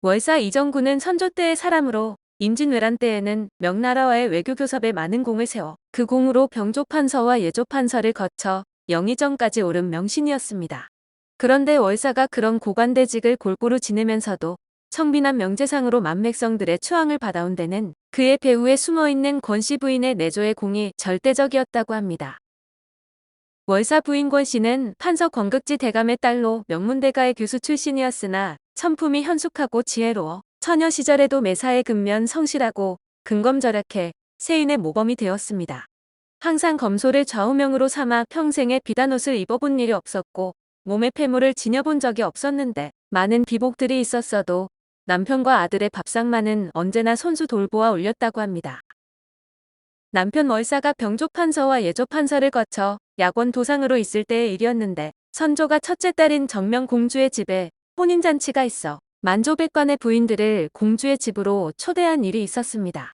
월사 이정구는 선조 때의 사람으로 임진왜란 때에는 명나라와의 외교 교섭에 많은 공을 세워 그 공으로 병조판서와 예조판서를 거쳐 영의정까지 오른 명신이었습니다. 그런데 월사가 그런 고관대직을 골고루 지내면서도 청빈한 명제상으로 만맥성들의 추앙을 받아온 데는 그의 배후에 숨어있는 권씨 부인의 내조의 공이 절대적이었다고 합니다. 월사 부인 권 씨는 판서 권극지 대감의 딸로 명문대가의 교수 출신이었으나 천품이 현숙하고 지혜로워 처녀 시절에도 매사에 근면 성실하고 근검절약해 세인의 모범이 되었습니다. 항상 검소를 좌우명으로 삼아 평생에 비단 옷을 입어본 일이 없었고 몸에 폐물을 지녀본 적이 없었는데 많은 비복들이 있었어도 남편과 아들의 밥상만은 언제나 손수 돌보아 올렸다고 합니다. 남편 월사가 병조판서와 예조판서를 거쳐 약원 도상으로 있을 때의 일이었는데 선조가 첫째 딸인 정명공주의 집에 혼인잔치가 있어 만조백관의 부인들을 공주의 집으로 초대한 일이 있었습니다.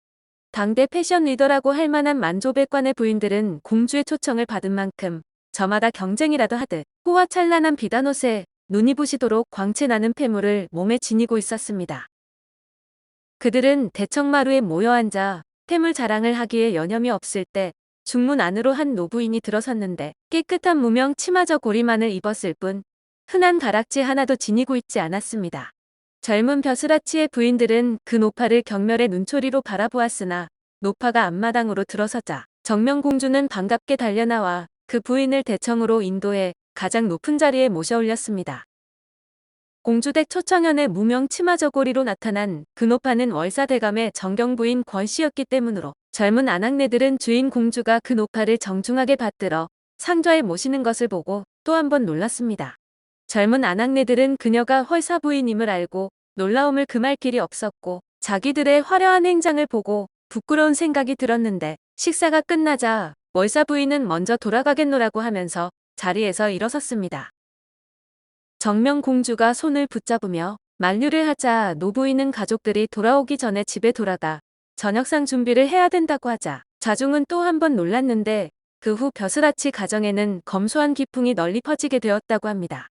당대 패션 리더라고 할 만한 만조백관의 부인들은 공주의 초청을 받은 만큼 저마다 경쟁이라도 하듯 호화 찬란한 비단옷에 눈이 부시도록 광채 나는 폐물을 몸에 지니고 있었습니다. 그들은 대청마루에 모여 앉아 폐물 자랑을 하기에 여념이 없을 때 중문 안으로 한 노부인이 들어섰는데 깨끗한 무명 치마저 고리만을 입었을 뿐 흔한 가락지 하나도 지니고 있지 않았습니다. 젊은 벼슬아치의 부인들은 그 노파를 경멸의 눈초리로 바라보았으나 노파가 앞마당으로 들어서자 정명공주는 반갑게 달려나와 그 부인을 대청으로 인도해 가장 높은 자리에 모셔 올렸습니다. 공주댁 초청연의 무명 치마저고리로 나타난 그 노파는 월사대감의 정경부인 권씨였기 때문으로 젊은 아낙네들은 주인 공주가 그 노파를 정중하게 받들어 상좌에 모시는 것을 보고 또 한 번 놀랐습니다. 젊은 아낙네들은 그녀가 헐사 부인임을 알고 놀라움을 금할 길이 없었고 자기들의 화려한 행장을 보고 부끄러운 생각이 들었는데 식사가 끝나자 월사 부인은 먼저 돌아가겠노라고 하면서 자리에서 일어섰습니다. 정명 공주가 손을 붙잡으며 만류를 하자 노부인은 가족들이 돌아오기 전에 집에 돌아가 저녁상 준비를 해야 된다고 하자 자중은 또 한 번 놀랐는데 그 후 벼슬아치 가정에는 검소한 기풍이 널리 퍼지게 되었다고 합니다.